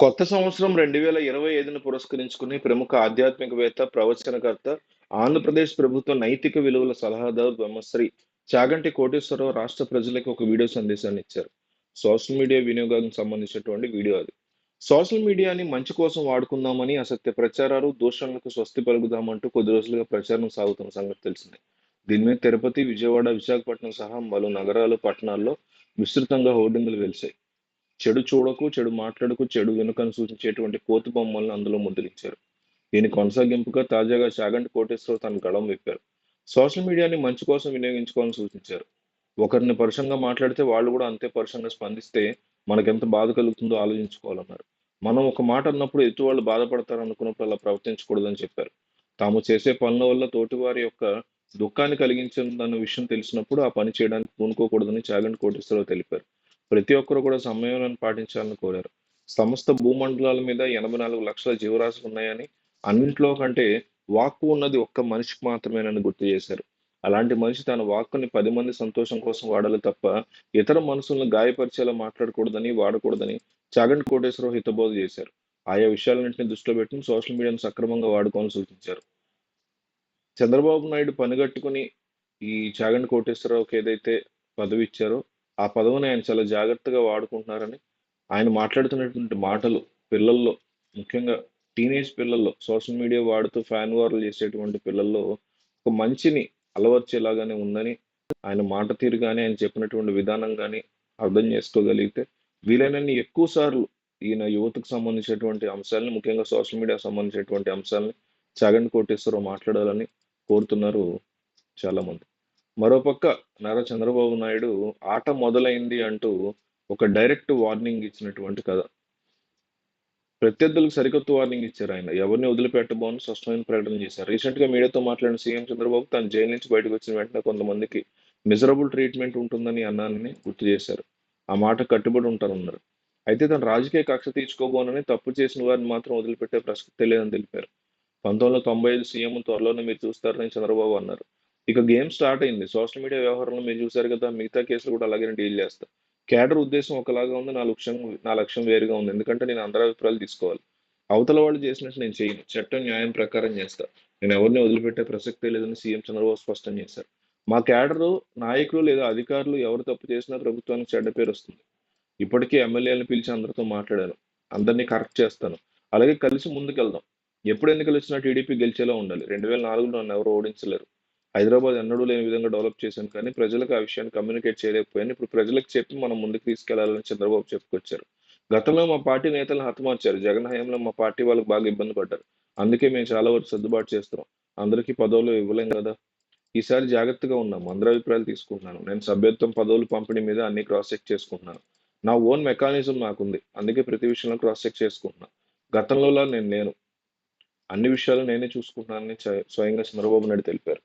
కొత్త సంవత్సరం రెండు వేల ఇరవై ఐదును పురస్కరించుకుని ప్రముఖ ఆధ్యాత్మికవేత్త, ప్రవచనకర్త, ఆంధ్రప్రదేశ్ ప్రభుత్వ నైతిక విలువల సలహాదారు బ్రహ్మశ్రీ చాగంటి కోటేశ్వరరావు రాష్ట్ర ప్రజలకు ఒక వీడియో సందేశాన్ని ఇచ్చారు. సోషల్ మీడియా వినియోగానికి సంబంధించినటువంటి వీడియో అది. సోషల్ మీడియాని మంచి కోసం వాడుకుందామని అసత్య ప్రచారాలు, దూషణలకు స్వస్తి పలుకుదామంటూ కొద్ది రోజులుగా ప్రచారం సాగుతున్న సంగతి తెలిసింది దీని మీద తిరుపతి, విజయవాడ, విశాఖపట్నం సహా పలు నగరాలు, పట్టణాల్లో విస్తృతంగా హోర్డింగులు వెలిశాయి. చెడు చూడకు, చెడు మాట్లాడకు, చెడు వెనుకను సూచించేటువంటి కోతి బొమ్మలను అందులో ముద్రించారు. దీని కొనసాగింపుగా తాజాగా చాగంటి కోటేశ్వరరావు తన గళం విప్పారు. సోషల్ మీడియాని మంచి కోసం వినియోగించుకోవాలని సూచించారు. ఒకరిని పరుషంగా మాట్లాడితే వాళ్ళు కూడా అంతే పరుషంగా స్పందిస్తే మనకెంత బాధ కలుగుతుందో ఆలోచించుకోవాలన్నారు. మనం ఒక మాట అన్నప్పుడు ఎత్తు వాళ్ళు బాధపడతారు అనుకున్నప్పుడు అలా ప్రవర్తించకూడదని చెప్పారు. తాము చేసే పనుల వల్ల తోటివారి యొక్క దుఃఖాన్ని కలిగించిందన్న విషయం తెలిసినప్పుడు ఆ పని చేయడానికి పూనుకోకూడదని చాగంటి కోటేశ్వరరావు తెలిపారు. ప్రతి ఒక్కరు కూడా సంయమనాన్ని పాటించాలని కోరారు. సమస్త భూమండలాల మీద ఎనభై నాలుగు లక్షల జీవరాశులు ఉన్నాయని, అన్నింటిలో కంటే వాక్కు ఉన్నది ఒక్క మనిషికి మాత్రమేనని గుర్తు చేశారు. అలాంటి మనిషి తన వాక్కుని పది మంది సంతోషం కోసం వాడాలి తప్ప ఇతర మనసులను గాయపరిచేలా మాట్లాడకూడదని, వాడకూడదని చాగంటి కోటేశ్వరరావు హితబోధ చేశారు. ఆయా విషయాలన్నింటినీ దృష్టిలో పెట్టుకుని సోషల్ మీడియాను సక్రమంగా వాడుకోవాలని సూచించారు. చంద్రబాబు నాయుడు పనిగట్టుకుని ఈ చాగంటి కోటేశ్వరరావుకి ఏదైతే పదవి ఇచ్చారో ఆ పదవిని ఆయన చాలా జాగ్రత్తగా వాడుకుంటున్నారని, ఆయన మాట్లాడుతున్నటువంటి మాటలు పిల్లల్లో ముఖ్యంగా టీనేజ్ పిల్లల్లో సోషల్ మీడియా వాడుతూ ఫ్యాన్ వార్లు చేసేటువంటి పిల్లల్లో ఒక మంచిని అలవర్చేలాగానే ఉందని, ఆయన మాట తీరు కానీ ఆయన చెప్పినటువంటి విధానం కానీ అర్థం చేసుకోగలిగితే వీలైనన్ని ఎక్కువ సార్లు ఈయన యువతకు సంబంధించినటువంటి అంశాలను ముఖ్యంగా సోషల్ మీడియాకు సంబంధించినటువంటి అంశాలని చాగండి కోటేశ్వరరావు మాట్లాడాలని కోరుతున్నారు చాలామంది. మరోపక్క నారా చంద్రబాబు నాయుడు ఆట మొదలైంది అంటూ ఒక డైరెక్ట్ వార్నింగ్ ఇచ్చినటువంటి కథ. ప్రత్యర్థులకు సరికొత్త వార్నింగ్ ఇచ్చారు ఆయన. ఎవరిని వదిలిపెట్టబోమని స్పష్టమైన ప్రకటన చేశారు. రీసెంట్‌గా మీడియాతో మాట్లాడిన సీఎం చంద్రబాబు తను జైలు నుంచి బయటకు వచ్చిన వెంటనే కొంతమందికి మిజరబుల్ ట్రీట్‌మెంట్ ఉంటుందని అన్నానని గుర్తు చేశారు. ఆ మాట కట్టుబడి ఉంటానన్నారు. అయితే తను రాజకీయ కక్ష తీర్చుకోబోనని తప్పు చేసిన వారిని మాత్రం వదిలిపెట్టే ప్రసక్తి లేదని తెలిపారు. 1995 సీఎం త్వరలోనే మీరు చూస్తారని చంద్రబాబు అన్నారు. ఇక గేమ్ స్టార్ట్ అయింది. సోషల్ మీడియా వ్యవహారంలో మీరు చూసారు కదా! మిగతా కేసులు కూడా అలాగనే డీల్ చేస్తా. క్యాడర్ ఉద్దేశం ఒకలాగా ఉంది. నా లక్ష్యం నా లక్ష్యం వేరుగా ఉంది. ఎందుకంటే నేను అందరి అభిప్రాయాలు తీసుకోవాలి. అవతల వాళ్ళు చేసినట్టు నేను చేయను. చట్టం, న్యాయం ప్రకారం చేస్తా. నేను ఎవరిని వదిలిపెట్టే ప్రసక్తే లేదని సీఎం చంద్రబాబు స్పష్టం చేశారు. మా కేడరు నాయకులు లేదా అధికారులు ఎవరు తప్పు చేసినా ప్రభుత్వానికి చెడ్డ పేరొస్తుంది. ఇప్పటికే ఎమ్మెల్యేలను పిలిచి అందరితో మాట్లాడాను. అందరిని కరెక్ట్ చేస్తాను. అలాగే కలిసి ముందుకెళ్దాం. ఎప్పుడు ఎన్నికలొచ్చినా టీడీపీ గెలిచేలా ఉండాలి. రెండు వేల నాలుగులో నన్ను ఎవరు ఓడించలేరు. హైదరాబాద్ ఎన్నడూ లేని విధంగా డెవలప్ చేశాను కానీ ప్రజలకు ఆ విషయాన్ని కమ్యూనికేట్ చేయలేకపోయాను. ఇప్పుడు ప్రజలకు చెప్పి మనం ముందుకు తీసుకెళ్ళాలని చంద్రబాబు చెప్పుకొచ్చారు. గతంలో మా పార్టీ నేతలను హతమార్చారు. జగన్ హయాంలో మా పార్టీ వాళ్ళకి బాగా ఇబ్బంది పడ్డారు. అందుకే మేము చాలా వరకు సర్దుబాటు చేస్తున్నాం. అందరికీ పదవులు ఇవ్వలేం కదా! ఈసారి జాగ్రత్తగా ఉన్నాం. అందరి అభిప్రాయాలు తీసుకుంటున్నాను. నేను సభ్యత్వం, పదవులు పంపిణీ మీద అన్ని క్రాస్ చెక్ చేసుకుంటున్నాను. నా ఓన్ మెకానిజం నాకుంది. అందుకే ప్రతి విషయంలో క్రాస్ చెక్ చేసుకుంటున్నాను గతంలోలా నేను లేను. అన్ని విషయాలు నేనే చూసుకుంటున్నానని స్వయంగా చంద్రబాబు నాయుడు తెలిపారు.